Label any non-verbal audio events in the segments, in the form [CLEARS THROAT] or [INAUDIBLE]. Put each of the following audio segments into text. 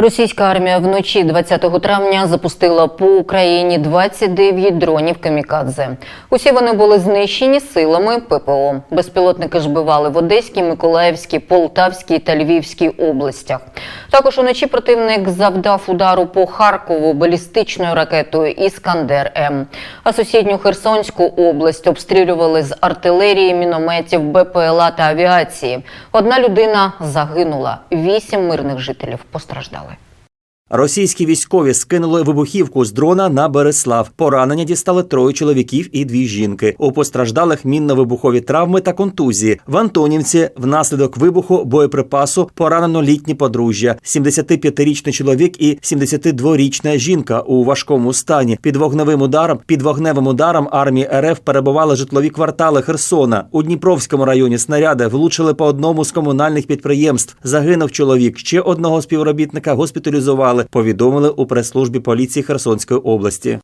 Російська армія вночі 20 травня запустила по Україні 29 дронів камікадзе. Усі вони були знищені силами ППО. Безпілотники ж бивали в Одеській, Миколаївській, Полтавській та Львівській областях. Також уночі противник завдав удару по Харкову балістичною ракетою Іскандер М. А сусідню Херсонську область обстрілювали з артилерії, мінометів, БПЛА та авіації. Одна людина загинула, вісім мирних жителів постраждали. Російські військові скинули вибухівку з дрона на Береслав. Поранення дістали троє чоловіків і дві жінки. У постраждалих мінно-вибухові травми та контузії. В Антонівці внаслідок вибуху боєприпасу поранено літні подружжя. 75-річний чоловік і 72-річна жінка у важкому стані. Під вогневим ударом під вогневим ударом армії РФ перебували житлові квартали Херсона. У Дніпровському районі снаряди влучили по одному з комунальних підприємств. Загинув чоловік. Ще одного співробітника госпіталізували. Повідомили у прес-службі поліції Херсонської області.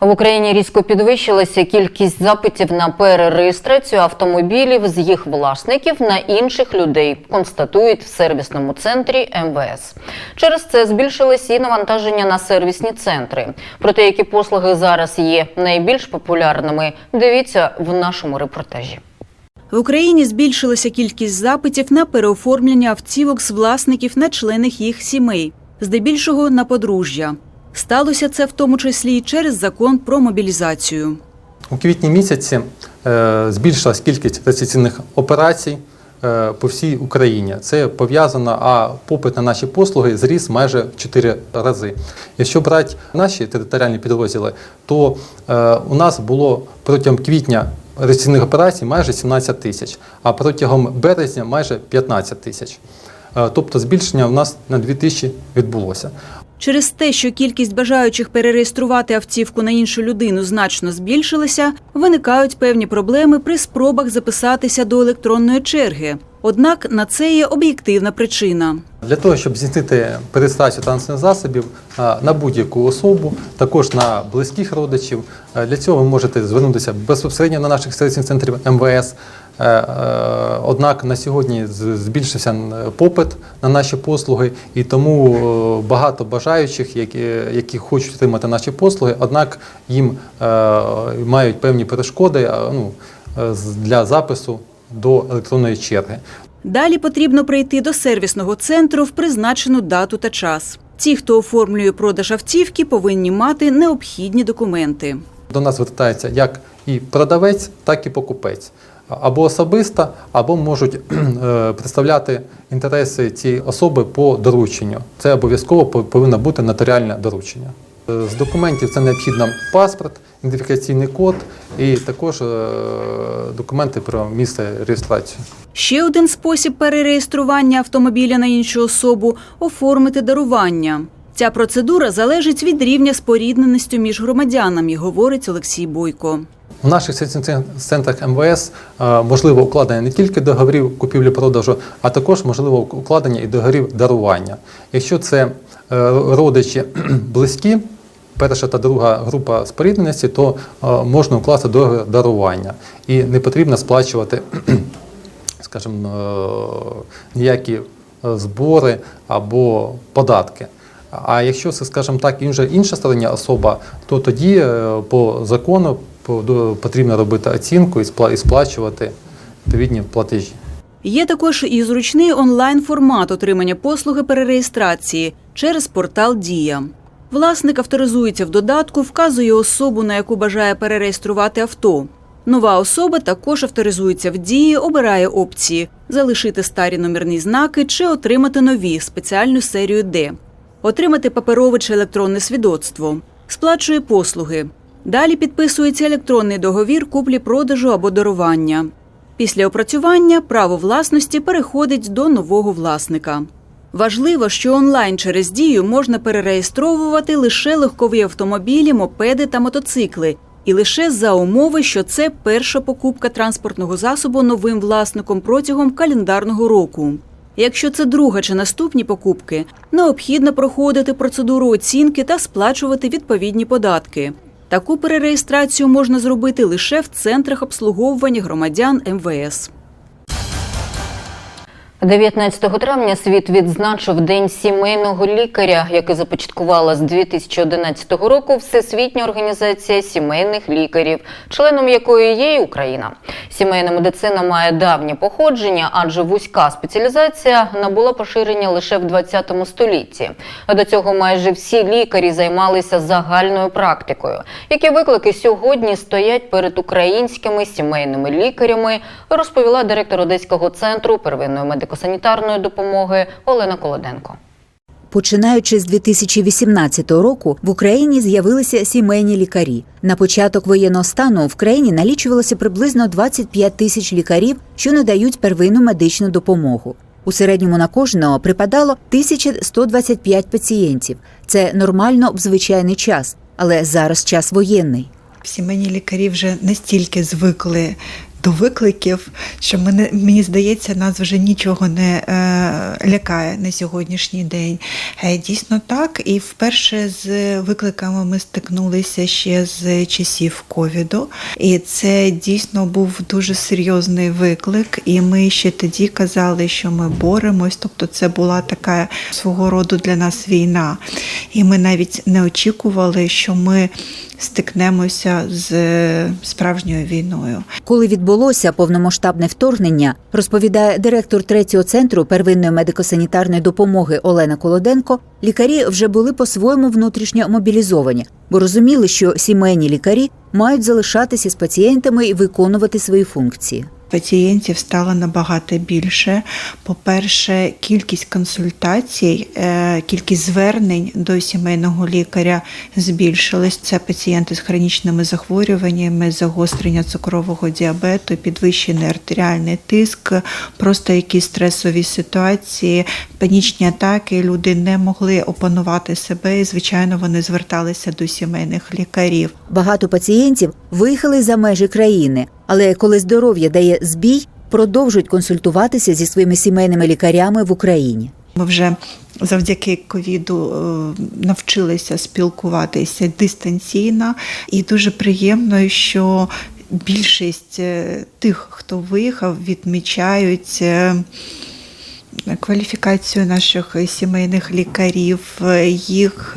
В Україні різко підвищилася кількість запитів на перереєстрацію автомобілів з їх власників на інших людей, констатують в сервісному центрі МВС. Через це збільшилось і навантаження на сервісні центри. Про те, які послуги зараз є найбільш популярними, дивіться в нашому репортажі. В Україні збільшилася кількість запитів на переоформлення автівок з власників на членів їх сімей, здебільшого на подружжя. Сталося це в тому числі і через закон про мобілізацію. У квітні місяці е, збільшилась кількість реєстраційних операцій е, по всій Україні. Це пов'язано, а попит на наші послуги зріс майже в 4 рази. Якщо брати наші територіальні підрозділи, то е, у нас було протягом квітня реєстраційних операцій майже 17 тисяч, а протягом березня майже 15 тисяч. Е, Тобто збільшення у нас на 2 тисячі відбулося. Через те, що кількість бажаючих перереєструвати автівку на іншу людину значно збільшилася, виникають певні проблеми при спробах записатися до електронної черги. Однак на це є об'єктивна причина. Для того, щоб здійснити перереєстрацію транспортних засобів на будь-яку особу, також на близьких родичів, для цього ви можете звернутися безпосередньо на наших сервісних центрів МВС. Е, е, Однак на сьогодні збільшився е, попит на наші послуги, і тому багато бажаючих, які, які хочуть отримати наші послуги, однак їм мають певні перешкоди ну, для запису до електронної черги. Далі потрібно прийти до сервісного центру в призначену дату та час. Ті, хто оформлює продаж автівки, повинні мати необхідні документи. До нас звертається як і продавець, так і покупець. Або особисто, або можуть [CLEARS THROAT] е, представляти інтереси цієї особи по дорученню. Це обов'язково по- повинно бути нотаріальне доручення. З документів це необхідно паспорт, ідентифікаційний код і також е, документи про місце реєстрації. Ще один спосіб перереєстрування автомобіля на іншу особу оформити дарування. Ця процедура залежить від рівня спорідненості між громадянами, говорить Олексій Бойко. У наших центрах МВС е, можливо укладення не тільки договорів купівлі-продажу, а також можливо укладення і договорів дарування. Якщо це е, родичі [CLEARS THROAT] близькі, перша та друга група спорідненості, то е, можна укласти договір дарування і не потрібно сплачувати, [CLEARS THROAT] скажімо, е, ніякі е, збори або податки. А якщо це, скажімо так, інша, інша стороння особа, то тоді по закону по- потрібно робити оцінку і сплачувати відповідні платежі. Є також і зручний онлайн-формат отримання послуги перереєстрації через портал Дія. Власник авторизується в додатку, вказує особу, на яку бажає перереєструвати авто. Нова особа також авторизується в дії, обирає опції залишити старі номерні знаки чи отримати нові спеціальну серію Д, отримати паперове чи електронне свідоцтво, сплачує послуги. Далі підписується електронний договір куплі-продажу або дарування. Після опрацювання право власності переходить до нового власника. Важливо, що онлайн через дію можна перереєстровувати лише легкові автомобілі, мопеди та мотоцикли, і лише за умови, що це перша покупка транспортного засобу новим власником протягом календарного року. Якщо це друга чи наступні покупки, необхідно проходити процедуру оцінки та сплачувати відповідні податки. Таку перереєстрацію можна зробити лише в центрах обслуговування громадян МВС. 19 травня світ відзначив День сімейного лікаря, який започаткувала з 2011 року Всесвітня організація сімейних лікарів, членом якої є і Україна. Сімейна медицина має давнє походження, адже вузька спеціалізація набула поширення лише в 20 столітті. До цього майже всі лікарі займалися загальною практикою. Які виклики сьогодні стоять перед українськими сімейними лікарями, розповіла директор Одеського центру первинної медико-санітарної допомоги Олена Колоденко. Починаючи з 2018 року в Україні з'явилися сімейні лікарі. На початок воєнного стану в країні налічувалося приблизно 25 тисяч лікарів, що надають первинну медичну допомогу. У середньому на кожного припадало 1125 пацієнтів. Це нормально в звичайний час, але зараз час воєнний. Сімейні лікарі вже настільки звикли до викликів, що мене, мені здається, нас вже нічого не е, лякає на сьогоднішній день. Е, дійсно так. І вперше з викликами ми стикнулися ще з часів ковіду. І це дійсно був дуже серйозний виклик. І ми ще тоді казали, що ми боремось. Тобто, це була така свого роду для нас війна. І ми навіть не очікували, що ми стикнемося з справжньою війною. Коли відбулося повномасштабне вторгнення, розповідає директор третього центру первинної медико-санітарної допомоги Олена Колоденко, лікарі вже були по-своєму внутрішньо мобілізовані, бо розуміли, що сімейні лікарі мають залишатися з пацієнтами і виконувати свої функції. Пацієнтів стало набагато більше. По-перше, кількість консультацій, е, кількість звернень до сімейного лікаря збільшилась. Це пацієнти з хронічними захворюваннями, загострення цукрового діабету, підвищений артеріальний тиск, просто якісь стресові ситуації, панічні атаки. Люди не могли опанувати себе, і звичайно, вони зверталися до сімейних лікарів. Багато пацієнтів виїхали за межі країни, але коли здоров'я дає збій, продовжують консультуватися зі своїми сімейними лікарями в Україні. Ми вже завдяки ковіду е, навчилися спілкуватися дистанційно, і дуже приємно, що більшість е, тих, хто виїхав, відмічають. е, Кваліфікацію наших сімейних лікарів, їх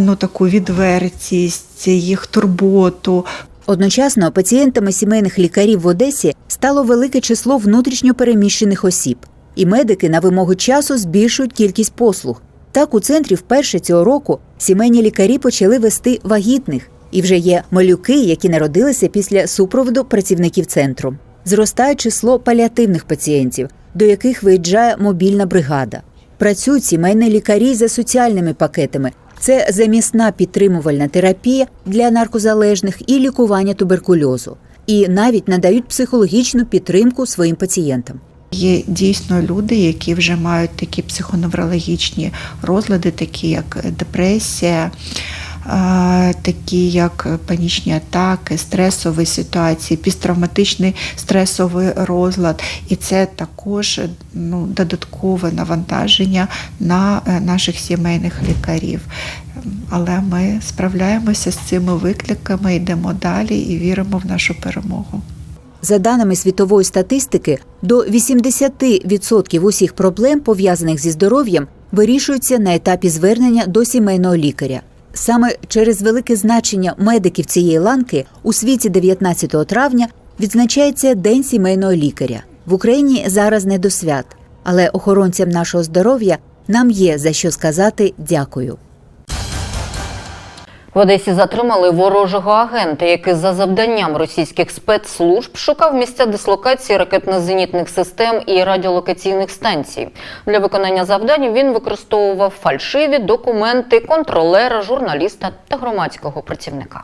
ну таку відвертість, їх турботу. Одночасно пацієнтами сімейних лікарів в Одесі стало велике число внутрішньо переміщених осіб, і медики на вимогу часу збільшують кількість послуг. Так, у центрі вперше цього року сімейні лікарі почали вести вагітних, і вже є малюки, які народилися після супроводу працівників центру. Зростає число паліативних пацієнтів, до яких виїжджає мобільна бригада. Працюють сімейні лікарі за соціальними пакетами. Це замісна підтримувальна терапія для наркозалежних і лікування туберкульозу. І навіть надають психологічну підтримку своїм пацієнтам. Є дійсно люди, які вже мають такі психоневрологічні розлади, такі як депресія, такі як панічні атаки, стресові ситуації, пісттравматичний стресовий розлад. І це також ну, додаткове навантаження на е, наших сімейних лікарів. Але ми справляємося з цими викликами, йдемо далі і віримо в нашу перемогу. За даними світової статистики, до 80% усіх проблем, пов'язаних зі здоров'ям, вирішуються на етапі звернення до сімейного лікаря. Саме через велике значення медиків цієї ланки у світі 19 травня відзначається День сімейного лікаря. В Україні зараз не до свят, але охоронцям нашого здоров'я нам є за що сказати дякую. В Одесі затримали ворожого агента, який за завданням російських спецслужб шукав місця дислокації ракетно-зенітних систем і радіолокаційних станцій. Для виконання завдань він використовував фальшиві документи контролера, журналіста та громадського працівника.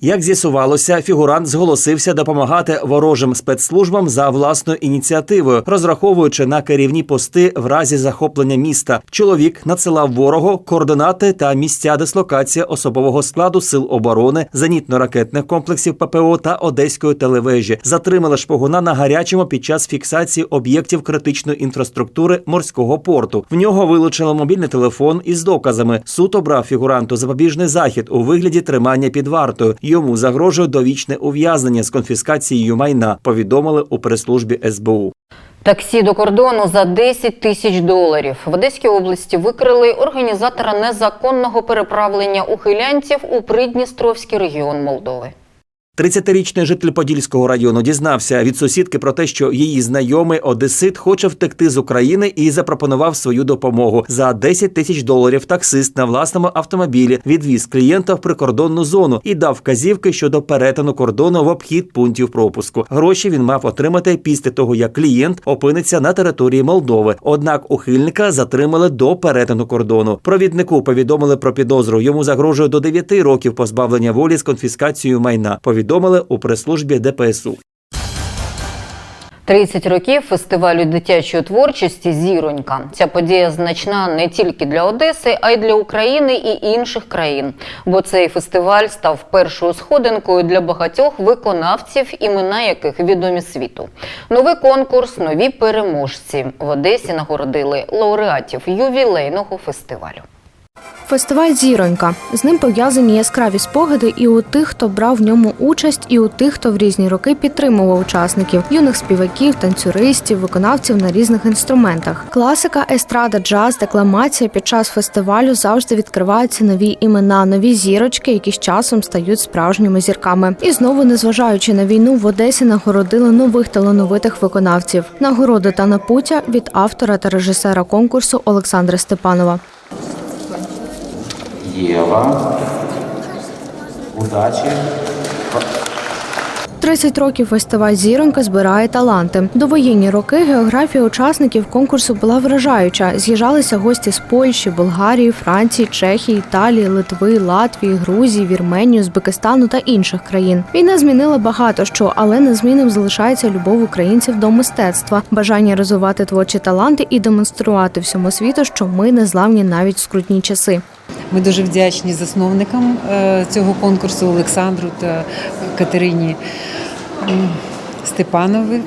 Як з'ясувалося, фігурант зголосився допомагати ворожим спецслужбам за власною ініціативою, розраховуючи на керівні пости в разі захоплення міста. Чоловік надсилав ворогу координати та місця дислокації особового складу сил оборони, зенітно-ракетних комплексів ППО та одеської телевежі. Затримали шпигуна на гарячому під час фіксації об'єктів критичної інфраструктури морського порту. В нього вилучили мобільний телефон із доказами. Суд обрав фігуранту запобіжний захід у вигляді тримання під вартою. Йому загрожує довічне ув'язнення з конфіскацією майна. Повідомили у прес-службі СБУ. Таксі до кордону за 10 тисяч доларів. В Одеській області викрили організатора незаконного переправлення ухилянців у Придністровський регіон Молдови. 30-річний житель Подільського району дізнався від сусідки про те, що її знайомий одесит хоче втекти з України і запропонував свою допомогу. За 10 тисяч доларів таксист на власному автомобілі відвіз клієнта в прикордонну зону і дав вказівки щодо перетину кордону в обхід пунктів пропуску. Гроші він мав отримати після того, як клієнт опиниться на території Молдови. Однак ухильника затримали до перетину кордону. Провіднику повідомили про підозру. Йому загрожує до 9 років позбавлення волі з конфіскацією майна. Повідомили у прес-службі ДПСУ. 30 років фестивалю дитячої творчості Зіронька. Ця подія значна не тільки для Одеси, а й для України і інших країн. Бо цей фестиваль став першою сходинкою для багатьох виконавців, імена яких відомі світу. Новий конкурс, нові переможці в Одесі нагородили лауреатів ювілейного фестивалю. Фестиваль Зіронька. З ним пов'язані яскраві спогади і у тих, хто брав в ньому участь, і у тих, хто в різні роки підтримував учасників, юних співаків, танцюристів, виконавців на різних інструментах. Класика, естрада, джаз, декламація під час фестивалю завжди відкриваються нові імена, нові зірочки, які з часом стають справжніми зірками. І знову, незважаючи на війну, в Одесі нагородили нових талановитих виконавців. Нагороди та напуття від автора та режисера конкурсу Олександра Степанова. Єва. Удачі. 30 років фестиваль Зіронька збирає таланти. Довоєнні роки географія учасників конкурсу була вражаюча. З'їжджалися гості з Польщі, Болгарії, Франції, Чехії, Італії, Литви, Латвії, Грузії, Вірменії, Узбекистану та інших країн. Війна змінила багато що, але незмінним залишається любов українців до мистецтва, бажання розвивати творчі таланти і демонструвати всьому світу, що ми не зламні навіть в скрутні часи. Ми дуже вдячні засновникам е, цього конкурсу Олександру та Катерині м, Степанові,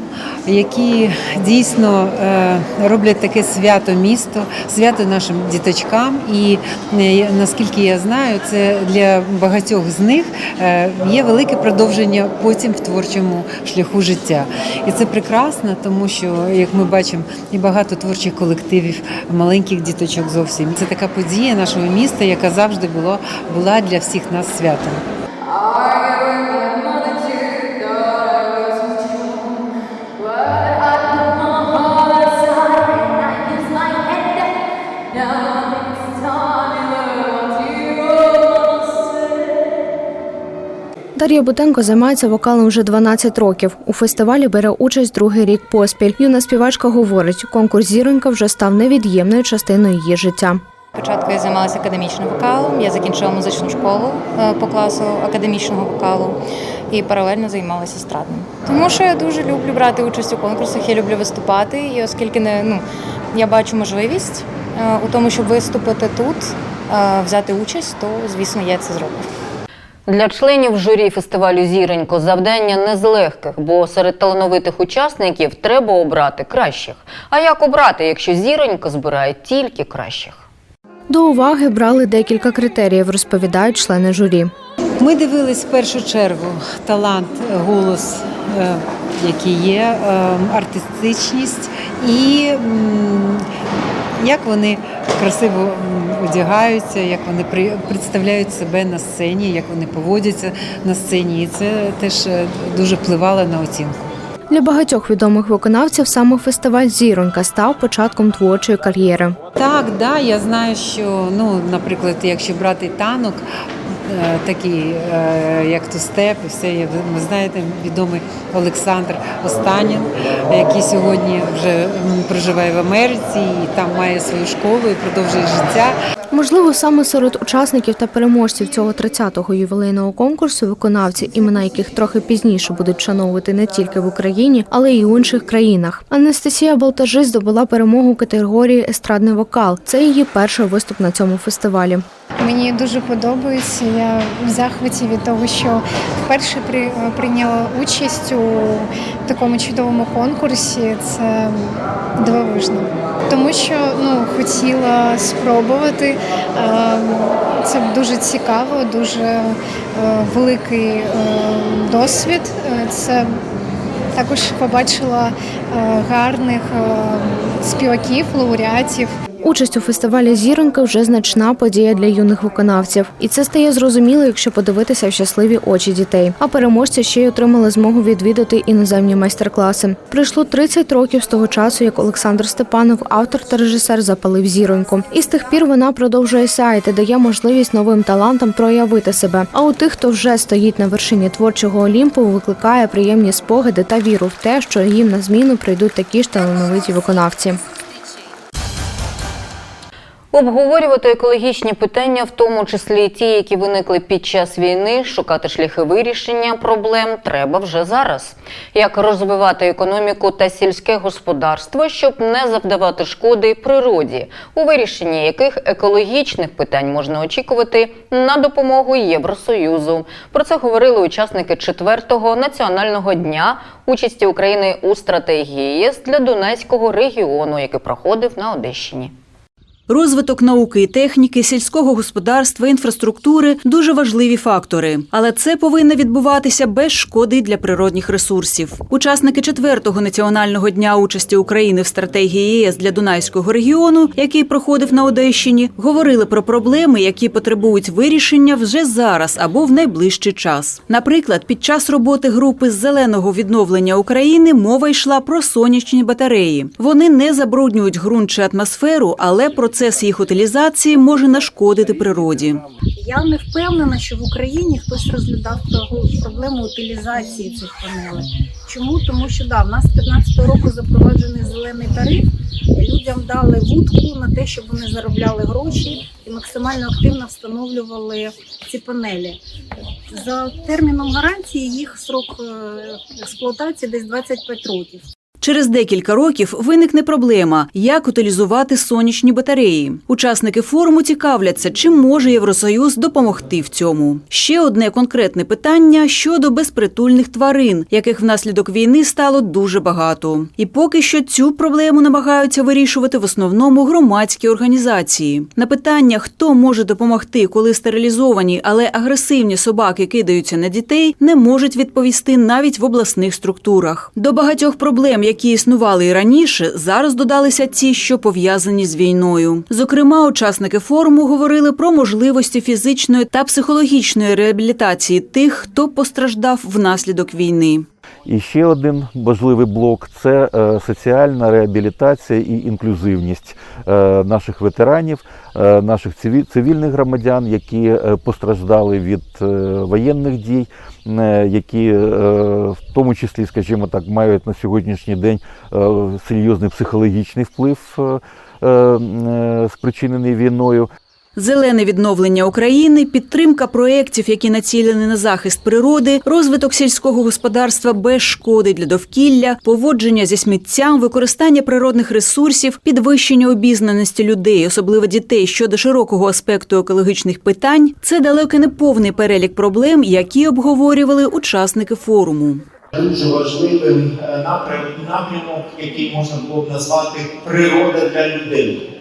які дійсно е, роблять таке свято місто, свято нашим діточкам. І е, наскільки я знаю, це для багатьох з них е, є велике продовження потім в творчому шляху життя. І це прекрасно, тому що, як ми бачимо, і багато творчих колективів, маленьких діточок зовсім. Це така подія нашого міста, яка завжди була, була для всіх нас святом. Дар'я Бутенко займається вокалом вже 12 років. У фестивалі бере участь другий рік поспіль. Юна співачка говорить, конкурс зіронька вже став невід'ємною частиною її життя. Спочатку я займалася академічним вокалом. Я закінчила музичну школу е, по класу академічного вокалу і паралельно займалася естрадним. Тому що я дуже люблю брати участь у конкурсах, я люблю виступати. І оскільки не ну я бачу можливість е, у тому, щоб виступити тут, е, взяти участь, то звісно я це зроблю. Для членів журі фестивалю Зіронько завдання не з легких, бо серед талановитих учасників треба обрати кращих. А як обрати, якщо зіронько збирає тільки кращих? До уваги брали декілька критеріїв, розповідають члени журі. Ми дивились в першу чергу талант, голос, е, який є, е, артистичність і як вони красиво одягаються, як вони представляють себе на сцені, як вони поводяться на сцені. І це теж е, дуже впливало на оцінку. Для багатьох відомих виконавців саме фестиваль Зіронька став початком творчої кар'єри. Так, да, я знаю, що ну, наприклад, якщо брати танок, е, такий, е, як Тустеп, і все, є, ви знаєте, відомий Олександр Останін, який сьогодні вже проживає в Америці і там має свою школу і продовжує життя. Можливо, саме серед учасників та переможців цього 30-го ювілейного конкурсу виконавці, імена яких трохи пізніше будуть вшановувати не тільки в Україні, але й у інших країнах. Анастасія Балтажи здобула перемогу категорії естрадний вокал. Це її перший виступ на цьому фестивалі. Мені дуже подобається. Я в захваті від того, що вперше при, прийняла участь у такому чудовому конкурсі. Це дивовижно. Тому що ну, хотіла спробувати. Ем, Це дуже цікаво, дуже е, великий е, досвід. Е, Це також побачила е, гарних е, співаків, лауреатів. Участь у фестивалі Зіронька вже значна подія для юних виконавців, і це стає зрозуміло, якщо подивитися в щасливі очі дітей. А переможці ще й отримали змогу відвідати іноземні майстер-класи. Пройшло 30 років з того часу, як Олександр Степанов, автор та режисер, запалив зіроньку. І з тих пір вона продовжує сяяти, дає можливість новим талантам проявити себе. А у тих, хто вже стоїть на вершині творчого олімпу, викликає приємні спогади та віру в те, що їм на зміну прийдуть такі ж талановиті виконавці. Обговорювати екологічні питання, в тому числі ті, які виникли під час війни, шукати шляхи вирішення проблем треба вже зараз. Як розвивати економіку та сільське господарство, щоб не завдавати шкоди природі, у вирішенні яких екологічних питань можна очікувати на допомогу Євросоюзу. Про це говорили учасники четвертого національного дня участі України у стратегії ЄС для Донецького регіону, який проходив на Одещині. Розвиток науки і техніки, сільського господарства, інфраструктури дуже важливі фактори, але це повинно відбуватися без шкоди для природних ресурсів. Учасники четвертого національного дня участі України в стратегії ЄС для Дунайського регіону, який проходив на Одещині, говорили про проблеми, які потребують вирішення вже зараз або в найближчий час. Наприклад, під час роботи групи з зеленого відновлення України мова йшла про сонячні батареї. Вони не забруднюють ґрунт чи атмосферу, але процес їх утилізації може нашкодити природі. Я не впевнена, що в Україні хтось розглядав проблему утилізації цих панелей. Чому? Тому що да, в нас з 15 року запроваджений зелений тариф. Людям дали вудку на те, щоб вони заробляли гроші і максимально активно встановлювали ці панелі. За терміном гарантії їх срок е, експлуатації десь 25 років. Через декілька років виникне проблема, як утилізувати сонячні батареї. Учасники форуму цікавляться, чи може Євросоюз допомогти в цьому. Ще одне конкретне питання щодо безпритульних тварин, яких внаслідок війни стало дуже багато. І поки що цю проблему намагаються вирішувати в основному громадські організації. На питання, хто може допомогти, коли стерилізовані, але агресивні собаки кидаються на дітей, не можуть відповісти навіть в обласних структурах. До багатьох проблем, які існували і раніше, зараз додалися ті, що пов'язані з війною. Зокрема, учасники форуму говорили про можливості фізичної та психологічної реабілітації тих, хто постраждав внаслідок війни. І ще один важливий блок це е, соціальна реабілітація і інклюзивність е, наших ветеранів, е, наших цивільних громадян, які постраждали від воєнних дій, які в тому числі, скажімо так, мають на сьогоднішній день серйозний психологічний вплив, спричинений війною. Зелене відновлення України, підтримка проєктів, які націлені на захист природи, розвиток сільського господарства без шкоди для довкілля, поводження зі сміттям, використання природних ресурсів, підвищення обізнаності людей, особливо дітей щодо широкого аспекту екологічних питань це далеко не повний перелік проблем, які обговорювали учасники форуму. Дуже важливим е, напрям, напрямок, який можна було б назвати природа для людей.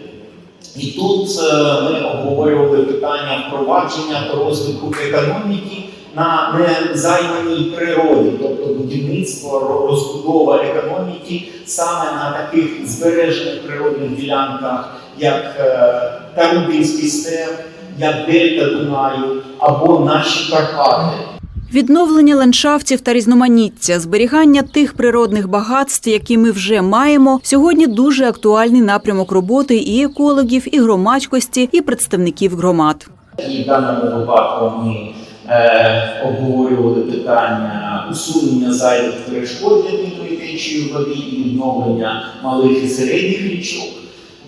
І тут е, ми обговорювали питання впровадження та розвитку економіки на незайманій природі, тобто будівництво, розбудова економіки саме на таких збережених природних ділянках, як е, Тарубинський степ, як Дельта Дунаю або наші Карпати. Відновлення ландшафтів та різноманіття, зберігання тих природних багатств, які ми вже маємо, сьогодні дуже актуальний напрямок роботи і екологів, і громадськості, і представників громад. І в даному випадку ми е, обговорювали питання усунення зайвих перешкод для підтримки течії води і відновлення малих і середніх річок.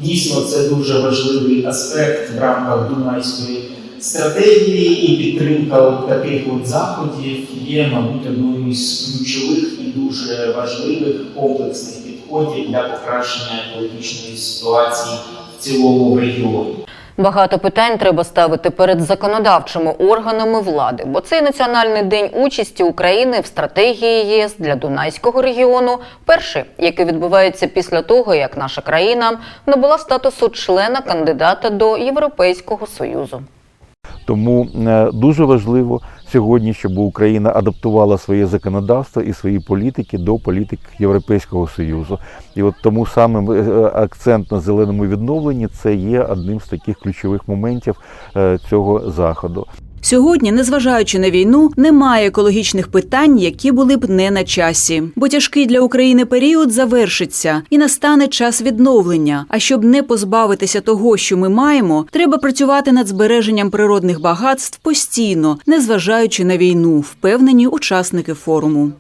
Дійсно, це дуже важливий аспект в рамках Дунайської стратегії, і підтримка таких от заходів є, мабуть, одною із ключових і дуже важливих комплексних підходів для покращення екологічної ситуації в цілому регіоні. Багато питань треба ставити перед законодавчими органами влади, бо цей національний день участі України в стратегії ЄС для Дунайського регіону перший, який відбувається після того, як наша країна набула статусу члена кандидата до Європейського союзу. Тому е, дуже важливо сьогодні, щоб Україна адаптувала своє законодавство і свої політики до політик Європейського союзу. І от тому саме акцент на зеленому відновленні це є одним з таких ключових моментів е, цього заходу. Сьогодні, незважаючи на війну, немає екологічних питань, які були б не на часі. Бо тяжкий для України період завершиться і настане час відновлення. А щоб не позбавитися того, що ми маємо, треба працювати над збереженням природних багатств постійно, незважаючи на війну, впевнені учасники форуму.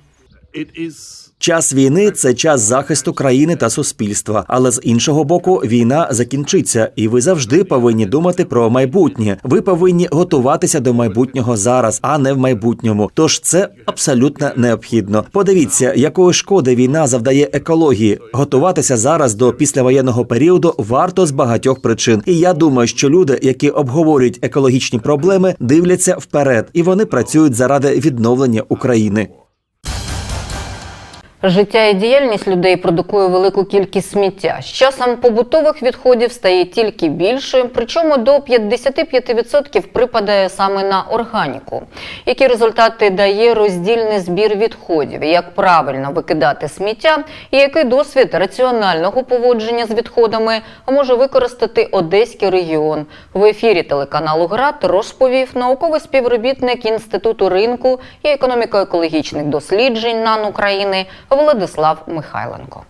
Час війни це час захисту країни та суспільства. Але з іншого боку, війна закінчиться, і ви завжди повинні думати про майбутнє. Ви повинні готуватися до майбутнього зараз, а не в майбутньому. Тож це абсолютно необхідно. Подивіться, якої шкоди війна завдає екології. Готуватися зараз до післявоєнного періоду варто з багатьох причин. І я думаю, що люди, які обговорюють екологічні проблеми, дивляться вперед, і вони працюють заради відновлення України. Життя і діяльність людей продукує велику кількість сміття. З часом побутових відходів стає тільки більше, причому до 55% припадає саме на органіку. Які результати дає роздільний збір відходів, як правильно викидати сміття, і який досвід раціонального поводження з відходами може використати Одеський регіон. В ефірі телеканалу ГРАД розповів науковий співробітник Інституту ринку і економіко-екологічних досліджень НАН України Владислав Михайленко.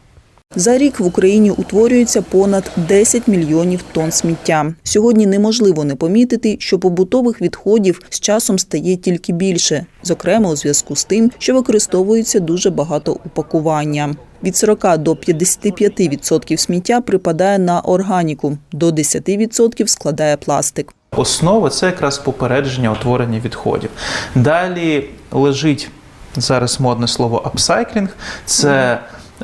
За рік в Україні утворюється понад 10 мільйонів тонн сміття. Сьогодні неможливо не помітити, що побутових відходів з часом стає тільки більше, зокрема у зв'язку з тим, що використовується дуже багато упакування. Від 40 до 55% сміття припадає на органіку, до 10% складає пластик. Основа це якраз попередження утворення відходів. Далі лежить зараз модне слово апсайклінг, це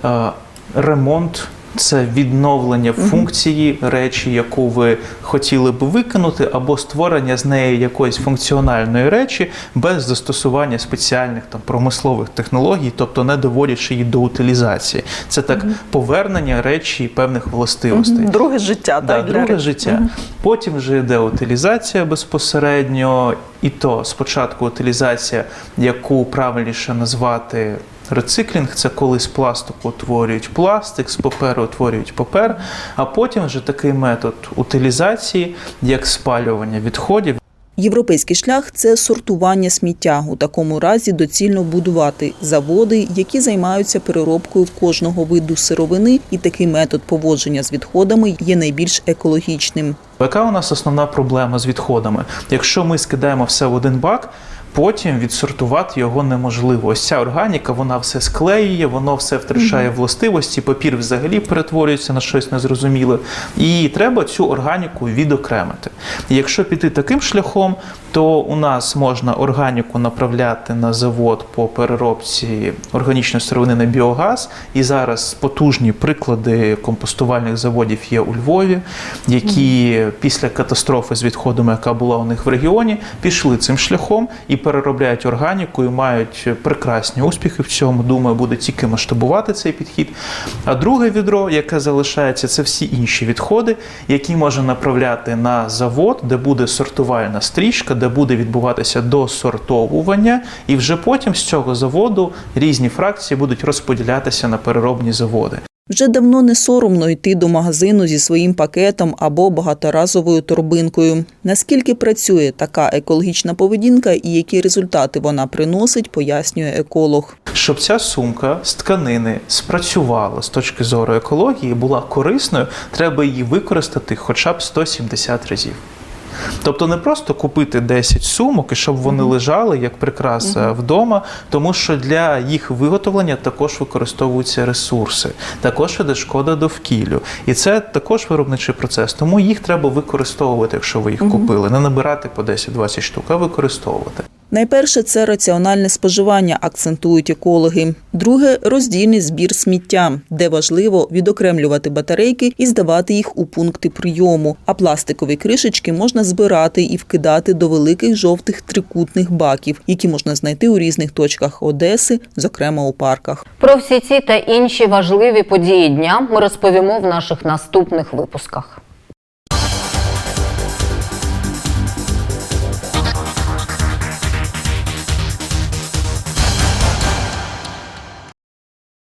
е, ремонт. Це відновлення функції речі, яку ви хотіли б викинути, або створення з неї якоїсь функціональної речі без застосування спеціальних там промислових технологій, тобто не доводячи її до утилізації. Це так повернення речі і певних властивостей. Друге життя, Да, друге життя. Потім вже йде утилізація безпосередньо, і то спочатку утилізація, яку правильніше назвати. Рециклінг це коли з пластику утворюють пластик, з паперу утворюють папер, а потім вже такий метод утилізації, як спалювання відходів. Європейський шлях це сортування сміття. У такому разі доцільно будувати заводи, які займаються переробкою кожного виду сировини, і такий метод поводження з відходами є найбільш екологічним. Яка у нас основна проблема з відходами? Якщо ми скидаємо все в один бак, потім відсортувати його неможливо. Ось ця органіка, вона все склеює, воно все втрачає властивості, папір взагалі перетворюється на щось незрозуміле. І треба цю органіку відокремити. І якщо піти таким шляхом, то у нас можна органіку направляти на завод по переробці органічної сировини на біогаз. І зараз потужні приклади компостувальних заводів є у Львові, які після катастрофи з відходами, яка була у них в регіоні, пішли цим шляхом і переробляють органіку і мають прекрасні успіхи в цьому. Думаю, буде тільки масштабувати цей підхід. А друге відро, яке залишається, це всі інші відходи, які можна направляти на завод, де буде сортувальна стрічка, де буде відбуватися досортовування, і вже потім з цього заводу різні фракції будуть розподілятися на переробні заводи. Вже давно не соромно йти до магазину зі своїм пакетом або багаторазовою торбинкою. Наскільки працює така екологічна поведінка і які результати вона приносить, пояснює еколог. Щоб ця сумка з тканини спрацювала з точки зору екології, була корисною, треба її використати хоча б 170 разів. Тобто не просто купити 10 сумок і щоб вони лежали як прикраса вдома, тому що для їх виготовлення також використовуються ресурси, також іде шкода довкіллю. І це також виробничий процес. Тому їх треба використовувати, якщо ви їх купили, не набирати по 10-20 штук, а використовувати. Найперше це раціональне споживання, акцентують екологи. Друге роздільний збір сміття, де важливо відокремлювати батарейки і здавати їх у пункти прийому. А пластикові кришечки можна збирати і вкидати до великих жовтих трикутних баків, які можна знайти у різних точках Одеси, зокрема у парках. Про всі ці та інші важливі події дня ми розповімо в наших наступних випусках.